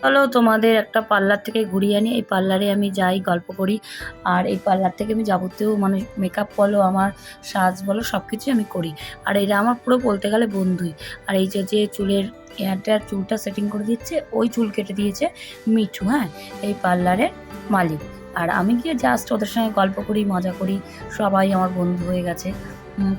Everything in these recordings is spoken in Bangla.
চলো তোমাদের একটা পার্লার থেকে ঘুরিয়ে আনি। এই পার্লারে আমি যাই, গল্প করি। আর এই পার্লার থেকে আমি যাবতীয় মানে মেকআপ বলো, আমার সাজ বলো সব কিছুই আমি করি। আর এটা আমার পুরো বলতে গেলে বন্ধুই। আর এই যে যে চুলের হেয়ারটার চুলটা সেটিং করে দিচ্ছে, ওই চুল কেটে দিয়েছে মিঠু হ্যাঁ? এই পার্লারের মালিক। আর আমি গিয়ে জাস্ট ওদের সঙ্গে গল্প করি, মজা করি। সবাই আমার বন্ধু হয়ে গেছে।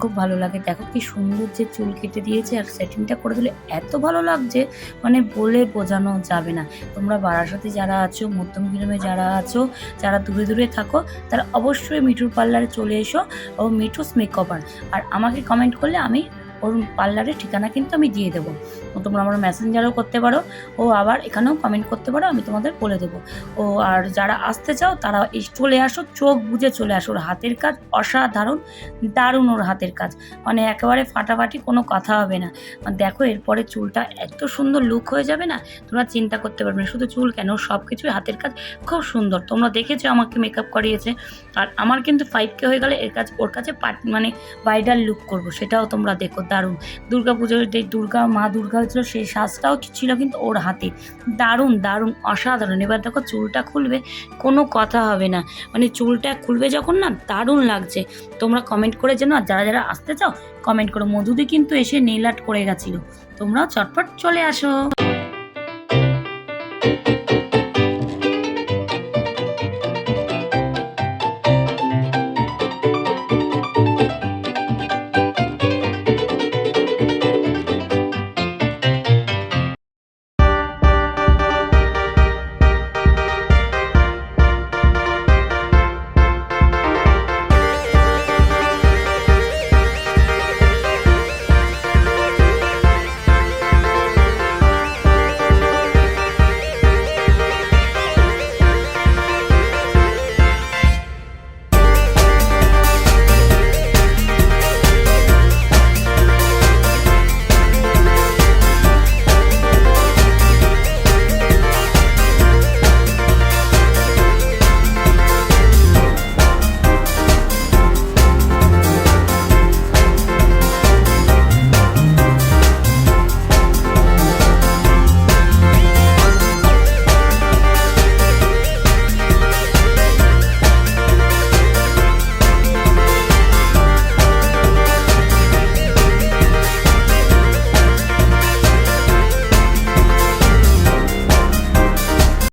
খুব ভালো লাগে। দেখো কি সুন্দর যে চুল কেটে দিয়েছে আর সেটিংটা করে দিলে এত ভালো লাগছে মানে বলে বোঝানো যাবে না। তোমরা বারাসাতে যারা আছো মধ্যম মধ্যমগ্রামে যারা আছো, যারা দূরে দূরে থাকো, তারা অবশ্যই মিঠুর পার্লারে চলে এসো ও মিঠুস মেকআপার আর আমাকে কমেন্ট করলে আমি ওর পার্লারের ঠিকানা কিন্তু আমি দিয়ে দেবো। তোমরা আমার মেসেঞ্জারও করতে পারো, ও আবার এখানেও কমেন্ট করতে পারো, আমি তোমাদের বলে দেবো। ও আর যারা আসতে চাও, তারা এস- চলে আসো, চোখ বুঝে চলে আসো। ওর হাতের কাজ অসাধারণ, দারুণ ওর হাতের কাজ। মানে একেবারে ফাটাফাটি কোনো কথা হবে না। দেখো, এরপরে চুলটা এত সুন্দর লুক হয়ে যাবে না, তোমরা চিন্তা করতে পারবে না। শুধু চুল কেন সব কিছুই হাতের কাজ। খুব সুন্দর। তোমরা দেখেছ আমাকে মেকআপ করিয়েছে। আর আমার কিন্তু ফাইভ কে হয়ে গেলে এর কাজ, ওর কাছে পাট মানে ব্রাইডাল লুক করব, সেটাও তোমরা দেখো। দারুণ। দুর্গা পুজোর যে দুর্গা, মা দুর্গা হয়েছিল, সেই সাজটাও ছিল কিন্তু ওর হাতে। দারুণ দারুণ, অসাধারণ। এবার দেখো চুলটা খুলবে, কোনো কথা হবে না। মানে চুলটা খুলবে যখন না, দারুণ লাগছে। তোমরা কমেন্ট করে যেন আর যারা যারা আসতে চাও কমেন্ট করো। মধুদি কিন্তু এসে নেল আর্ট করে গেছিল। তোমরাও চটপট চলে আসো।